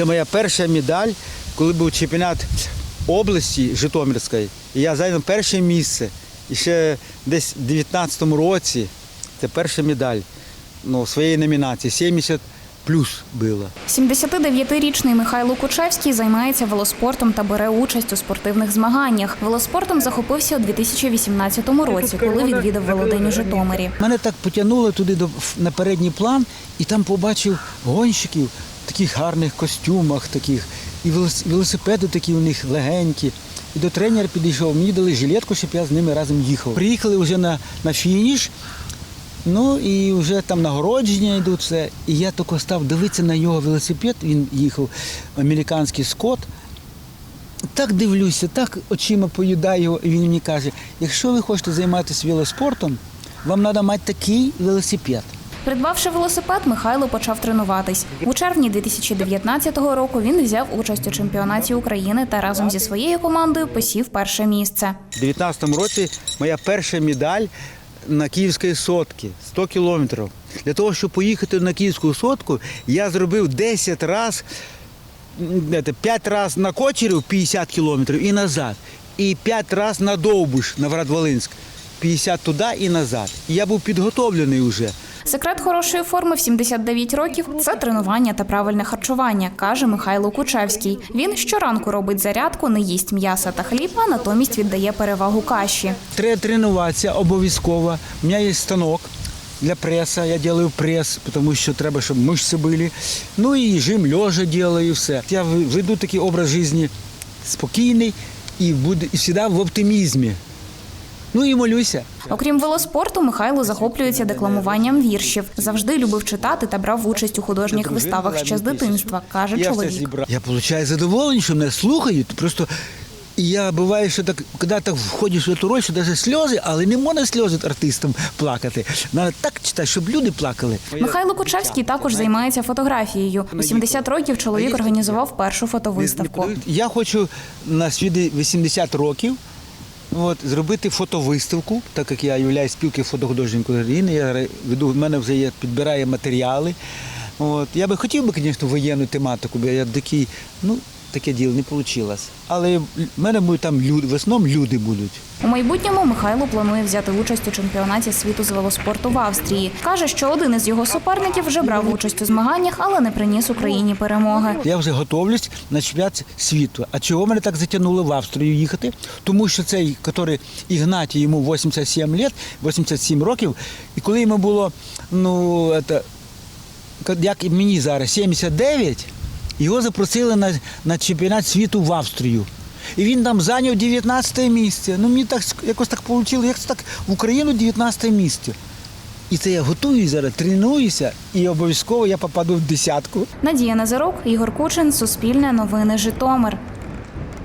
Це моя перша медаль, коли був чемпіонат області Житомирської. І я зайняв перше місце. І ще десь в 19-му році це перша медаль ну, своєї номінації. 70 плюс було. 79-річний Михайло Кучевський займається велоспортом та бере участь у спортивних змаганнях. Велоспортом захопився у 2018 році, коли відвідав Володень у Житомирі. Мене так потягнуло туди на передній план, і там побачив гонщиків таких гарних костюмах, таких, і велосипеди такі у них легенькі. І до тренера підійшов, мені дали жилетку, щоб я з ними разом їхав. Приїхали вже на, на фініш, ну і вже там нагородження йдуть все. І я тільки став дивитися на його велосипед, він їхав, американський скот. Так дивлюся, так очима поїдаю його, і він мені каже, якщо ви хочете займатися велоспортом, вам треба мати такий велосипед. Придбавши велосипед, Михайло почав тренуватись. У червні 2019 року він взяв участь у чемпіонаті України та разом зі своєю командою посів перше місце. У 2019 році моя перша медаль на Київській сотці 100 кілометрів. Для того, щоб поїхати на Київську сотку, я зробив 10 разів, 5 разів на Кочерів 50 кілометрів і назад. І 5 разів на Довбуш, на Врадволинськ. 50 туди і назад. І я був підготовлений вже. Секрет хорошої форми в 79 років це тренування та правильне харчування, каже Михайло Кучевський. Він щоранку робить зарядку, не їсть м'яса та хліб, а натомість віддає перевагу каші. Треба тренуватися обов'язково. У мене є станок для преса. Я роблю прес, тому що треба, щоб мишці були. Ну і жим лежа роблю, все. Я веду такий образ життя спокійний і, буду, і завжди в оптимізмі. Ну і молюся. Окрім велоспорту, Михайло захоплюється декламуванням віршів. Завжди любив читати та брав участь у художніх виставах ще з дитинства, каже чоловік. Я отримую задоволення, що мене слухають. Просто я буває, що так, коли так входиш в цю роль, що навіть сльози, але не можна сльози артистам плакати. Треба так читати, щоб люди плакали. Михайло Кучевський також займається фотографією. У 70 років чоловік організував першу фотовиставку. Я хочу на свій 80 років от, зробити фотовиставку, так як я являюсь спілки фотохудожників України. Я веду, в мене вже є, підбирає матеріали. От. Я би хотів би, звісно, воєнну тематику, бо я такий, ну, таке діло не вийшло. Але в мене будуть там люди, в основному люди будуть. У майбутньому Михайло планує взяти участь у чемпіонаті світу з велоспорту в Австрії. Каже, що один із його суперників вже брав участь у змаганнях, але не приніс Україні перемоги. Я вже готовлюсь на чемпіонат світу. А чого мене так затягнуло в Австрію їхати? Тому що цей, який Ігнатій, йому 87 років, 87 років, і коли йому було, ну, это, як і мені зараз, 79, його запросили на, на чемпіонат світу в Австрію. І він там зайняв 19 місце. Ну мені так якось так вийшло, як це так в Україну 19 місце. І це я готуюся зараз, тренуюся, і обов'язково я попаду в десятку. Надія Назарук, Ігор Кучин, Суспільне новини Житомир.